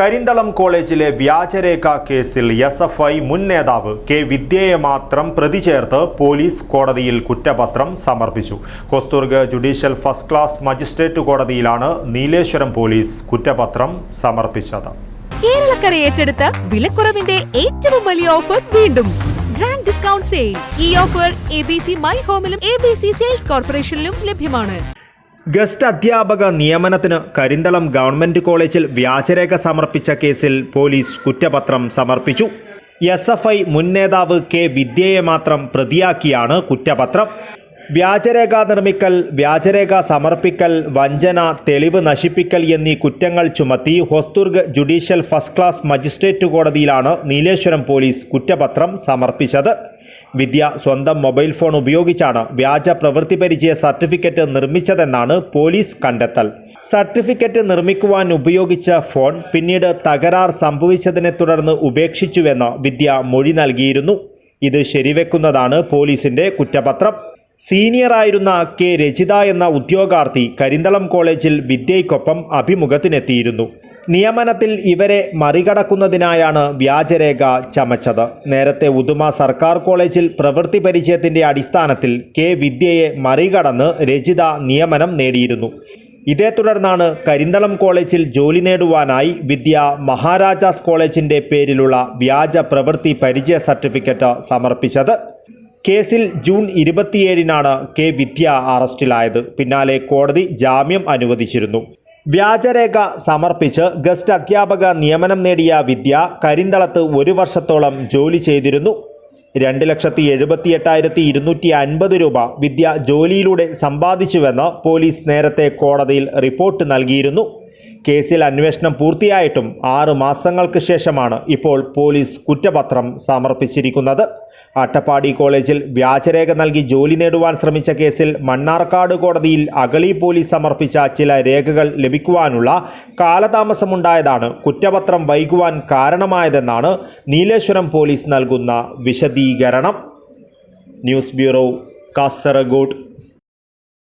കരിന്തളം കോളേജിലെ വ്യാജരേഖ കേസിൽ എസ് എഫ് ഐ മുൻ നേതാവ് കെ വിദ്യയെ മാത്രം പ്രതി ചേർത്ത് പോലീസ് കോടതിയിൽ കുറ്റപത്രം സമർപ്പിച്ചു. Hosdurg judicial first class magistrate കോടതിയിലാണ് നീലേശ്വരം പോലീസ് കുറ്റപത്രം സമർപ്പിച്ചത്. കേരളക്കര ഏറ്റെടുത്ത വിലക്കുറവിന്റെ ഏറ്റവും വലിയ ഓഫർ വീണ്ടും. ഗ്രാൻഡ് ഡിസ്കൗണ്ട് സെയിൽ ഈ offer A B C my ഹോമിലും A B C sales കോർപ്പറേഷനിലും ലഭ്യമാണ്. ഗസ്റ്റ് അധ്യാപക നിയമനത്തിന് കരിന്തളം ഗവൺമെന്റ് കോളേജിൽ വ്യാജരേഖ സമർപ്പിച്ച കേസിൽ പോലീസ് കുറ്റപത്രം സമർപ്പിച്ചു. എസ് എഫ് ഐ മുൻ നേതാവ് കെ വിദ്യയെ മാത്രം പ്രതിയാക്കിയാണ് കുറ്റപത്രം. വ്യാജരേഖ നിർമ്മിക്കൽ വ്യാജരേഖ സമർപ്പിക്കൽ വഞ്ചന തെളിവ് നശിപ്പിക്കൽ എന്നീ കുറ്റങ്ങൾ ചുമത്തി Hosdurg judicial first class magistrate കോടതിയിലാണ് നീലേശ്വരം പോലീസ് കുറ്റപത്രം സമർപ്പിച്ചത്. വിദ്യ സ്വന്തം മൊബൈൽ ഫോൺ ഉപയോഗിച്ചാണ് വ്യാജ പ്രവൃത്തി പരിചയ സർട്ടിഫിക്കറ്റ് നിർമ്മിച്ചതെന്നാണ് പോലീസ് കണ്ടെത്തൽ. സർട്ടിഫിക്കറ്റ് നിർമ്മിക്കുവാൻ ഉപയോഗിച്ച ഫോൺ പിന്നീട് തകരാർ സംഭവിച്ചതിനെ തുടർന്ന് ഉപേക്ഷിച്ചുവെന്ന് വിദ്യ മൊഴി നൽകിയിരുന്നു. ഇത് ശരിവെക്കുന്നതാണ് പോലീസിന്റെ കുറ്റപത്രം. സീനിയറായിരുന്ന കെ രചിത എന്ന ഉദ്യോഗാർത്ഥി കരിന്തളം കോളേജിൽ വിദ്യയ്ക്കൊപ്പം അഭിമുഖത്തിനെത്തിയിരുന്നു. നിയമനത്തിൽ ഇവരെ മറികടക്കുന്നതിനായാണ് വ്യാജരേഖ ചമച്ചത്. നേരത്തെ ഉദുമ സർക്കാർ കോളേജിൽ പ്രവൃത്തി പരിചയത്തിന്റെ അടിസ്ഥാനത്തിൽ കെ വിദ്യയെ മറികടന്ന് രചിത നിയമനം നേടിയിരുന്നു. ഇതേ തുടർന്നാണ് കരിന്തളം കോളേജിൽ ജോലി നേടുവാനായി വിദ്യ മഹാരാജാസ് കോളേജിന്റെ പേരിലുള്ള വ്യാജ പ്രവൃത്തി പരിചയ സർട്ടിഫിക്കറ്റ് സമർപ്പിച്ചത്. കേസിൽ ജൂൺ ഇരുപത്തിയേഴിനാണ് കെ വിദ്യ അറസ്റ്റിലായത്. പിന്നാലെ കോടതി ജാമ്യം അനുവദിച്ചിരുന്നു. വ്യാജരേഖ സമർപ്പിച്ച് ഗസ്റ്റ് അധ്യാപക നിയമനം നേടിയ വിദ്യ കരിന്തളത്ത് ഒരു വർഷത്തോളം ജോലി ചെയ്തിരുന്നു. രണ്ട് ലക്ഷത്തി എഴുപത്തി എട്ടായിരത്തി ഇരുന്നൂറ്റി അൻപത് രൂപ വിദ്യ ജോലിയിലൂടെ സമ്പാദിച്ചുവെന്ന് പോലീസ് നേരത്തെ കോടതിയിൽ റിപ്പോർട്ട് നൽകിയിരുന്നു. കേസിൽ അന്വേഷണം പൂർത്തിയായിട്ടും ആറു മാസങ്ങൾക്ക് ശേഷമാണ് ഇപ്പോൾ പോലീസ് കുറ്റപത്രം സമർപ്പിച്ചിരിക്കുന്നത്. അട്ടപ്പാടി കോളേജിൽ വ്യാജരേഖ നൽകി ജോലി നേടുവാൻ ശ്രമിച്ച കേസിൽ മണ്ണാർക്കാട് കോടതിയിൽ അഗളി പോലീസ് സമർപ്പിച്ച ചില രേഖകൾ ലഭിക്കുവാനുള്ള കാലതാമസമുണ്ടായതാണ് കുറ്റപത്രം വൈകുവാൻ കാരണമായതെന്നാണ് നീലേശ്വരം പോലീസ് നൽകുന്ന വിശദീകരണം. News bureau Kasaragod.